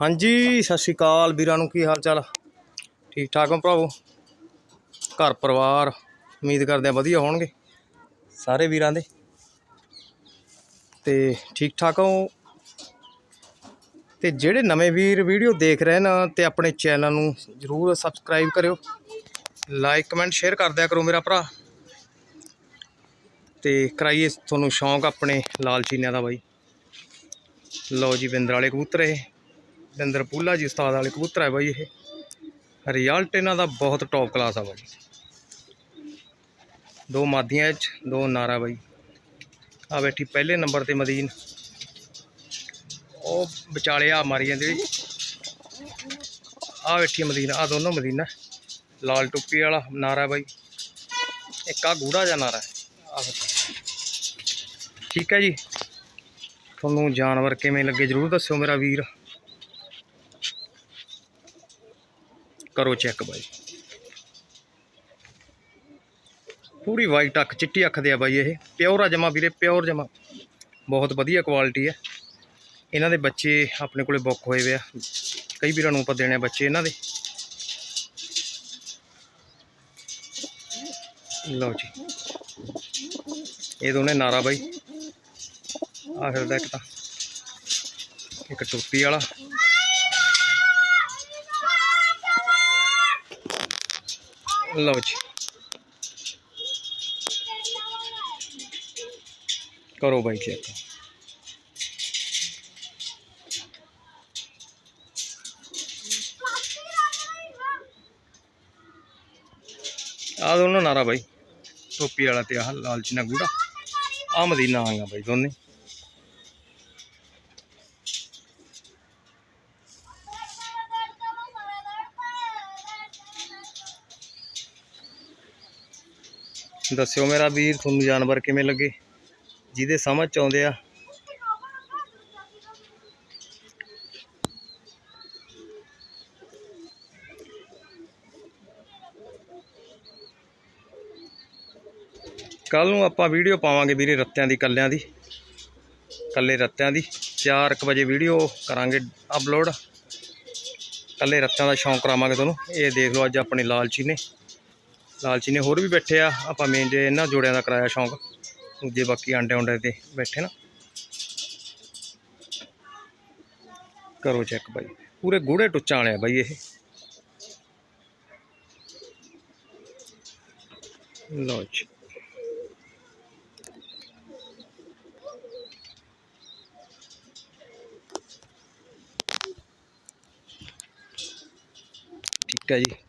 ਹਾਂਜੀ, ਸਤਿ ਸ਼੍ਰੀ ਅਕਾਲ ਵੀਰਾਂ ਨੂੰ, ਕੀ ਹਾਲ ਚਾਲ? ਠੀਕ ਠਾਕ ਹੋ ਭਰਾਵੋ? ਘਰ ਪਰਿਵਾਰ, ਉਮੀਦ ਕਰਦੇ ਆ ਵਧੀਆ ਹੋਣਗੇ, ਸਾਰੇ ਵੀਰਾਂ ਦੇ। ਤੇ ਠੀਕ ਠਾਕ ਹੋ? ਤੇ ਜਿਹੜੇ ਨਵੇਂ ਵੀਰ ਵੀਡੀਓ ਦੇਖ ਰਹੇ ਨੇ, ਤੇ ਆਪਣੇ ਚੈਨਲ ਨੂੰ ਜਰੂਰ ਸਬਸਕ੍ਰਾਈਬ ਕਰਿਓ। ਲਾਈਕ, ਕਮੈਂਟ, ਸ਼ੇਅਰ ਕਰ ਦਿਆ ਕਰੋ ਮੇਰਾ ਭਰਾ। ਤੇ ਕਰਾਈਏ ਤੁਹਾਨੂੰ ਸ਼ੌਂਕ ਆਪਣੇ ਲਾਲਚੀਨਿਆਂ ਦਾ ਬਾਈ। ਲਓ ਜੀ, ਬਿੰਦਰ ਵਾਲੇ ਕਬੂਤਰ ਇਹ। ਬਿੰਦਰ ਪੂਲਾ ਜੀ, ਉਸਤਾਦ ਵਾਲੇ ਕਬੂਤਰ ਹੈ ਬਾਈ ਇਹ। ਰਿਜ਼ਲਟ ਇਹਨਾਂ ਦਾ ਬਹੁਤ ਟੌਪ ਕਲਾਸ ਆ ਬਾਈ। ਦੋ ਮਾਦੀਆਂ ਚ ਦੋ ਨਾਰਾ ਬਾਈ। ਆ ਬੈਠੀ ਪਹਿਲੇ ਨੰਬਰ ਤੇ ਮਦੀਨ। ਉਹ ਵਿਚਾਲੇ ਆ ਮਾਰੀ ਜਾਂਦੀ ਆ ਬੈਠੀ ਮਦੀਨਾ, ਆ ਦੋਨੋਂ ਮਦੀਨਾ ਲਾਲ ਟੁੱਪੀ ਵਾਲਾ ਨਾਰਾ ਬਾਈ। ਇੱਕ ਆ ਗੂੜਾ ਜਿਹਾ ਨਾਰਾ। ਆ ਠੀਕ ਹੈ ਜੀ। ਤੁਹਾਨੂੰ ਜਾਨਵਰ ਕਿਵੇਂ ਲੱਗੇ ਜਰੂਰ ਦੱਸਿਓ ਮੇਰਾ ਵੀਰ। ਕਰੋ ਚੈੱਕ ਬਾਈ। ਪੂਰੀ ਵਾਈਟ ਅੱਖ, ਚਿੱਟੀ ਅੱਖ ਦੇ ਆ ਬਾਈ ਇਹ। ਪਿਓਰ ਆ ਜਮਾ ਵੀਰੇ, ਪਿਓਰ ਜਮਾ। ਬਹੁਤ ਵਧੀਆ ਕੁਆਲਿਟੀ ਹੈ। ਇਹਨਾਂ ਦੇ ਬੱਚੇ ਆਪਣੇ ਕੋਲੇ ਬੁੱਕ ਹੋਏ ਵੇ ਆ। ਕਈ ਵੀਰਾਂ ਨੂੰ ਆਪਾਂ ਦੇਣੇ ਆ ਬੱਚੇ ਇਹਨਾਂ ਦੇ। ਲਓ ਜੀ। ਇਹ ਦੋਨੇ ਨਾਰਾ ਬਾਈ। ਆ ਫਿਰਦਾ ਇੱਕ ਤਾਂ। ਇੱਕ ਟੋਪੀ ਵਾਲਾ। ਲਓ ਜੀ। ਕਰੋ ਬਾਈ ਚੈੱਕ। ਆ ਦੋਨੋਂ ਨਾਰਾ ਬਾਈ। ਟੋਪੀ ਵਾਲਾ ਤੇ ਆਹ ਲਾਲਚੀਨਾ ਗੂੜਾ। ਆ ਮਦੀਨਾ ਆਂਗਾ ਬਾਈ ਦੋਨੇ। ਦੱਸਿਓ ਮੇਰਾ ਵੀਰ ਤੁਹਾਨੂੰ ਜਾਨਵਰ ਕਿਵੇਂ ਲੱਗੇ? ਜਿਹਦੇ ਸਮਝ ਚ ਆਉਂਦੇ ਆ। ਕੱਲ ਨੂੰ ਆਪਾਂ ਵੀਡੀਓ ਪਾਵਾਂਗੇ ਵੀਰੇ ਰੱਤਿਆਂ ਦੀ, ਕੱਲਿਆਂ ਦੀ। ਕੱਲੇ ਰੱਤਿਆਂ ਦੀ। 4:00 ਵਜੇ ਵੀਡੀਓ ਕਰਾਂਗੇ ਅਪਲੋਡ ਕੱਲੇ ਰੱਤਿਆਂ ਦਾ ਸ਼ੌਂਕ ਕਰਾਵਾਂਗੇ ਤੁਹਾਨੂੰ। ਇਹ ਦੇਖ ਲਓ ਅੱਜ ਆਪਣੇ ਲਾਲਚੀ ਨੇ। ਲਾਲਚੀ ਨੇ ਹੋਰ ਵੀ ਬੈਠੇ ਆ। ਆਪਾਂ ਮੇਨ ਜੇ ਇਹਨਾਂ ਜੋੜਿਆਂ ਦਾ ਕਰਾਇਆ ਸ਼ੌਂਕ, ਦੂਜੇ ਬਾਕੀ ਆਂਡੇ ਉਂਡੇ ਤੇ ਬੈਠੇ ਨਾ। ਕਰੋ ਚੈੱਕ ਬਾਈ। ਪੂਰੇ ਗੂੜੇ ਟੁੱਚਾਂ ਵਾਲੇ ਆ ਬਾਈ ਇਹ। ਲਓ ਜੀ। ਠੀਕ ਹੈ ਜੀ।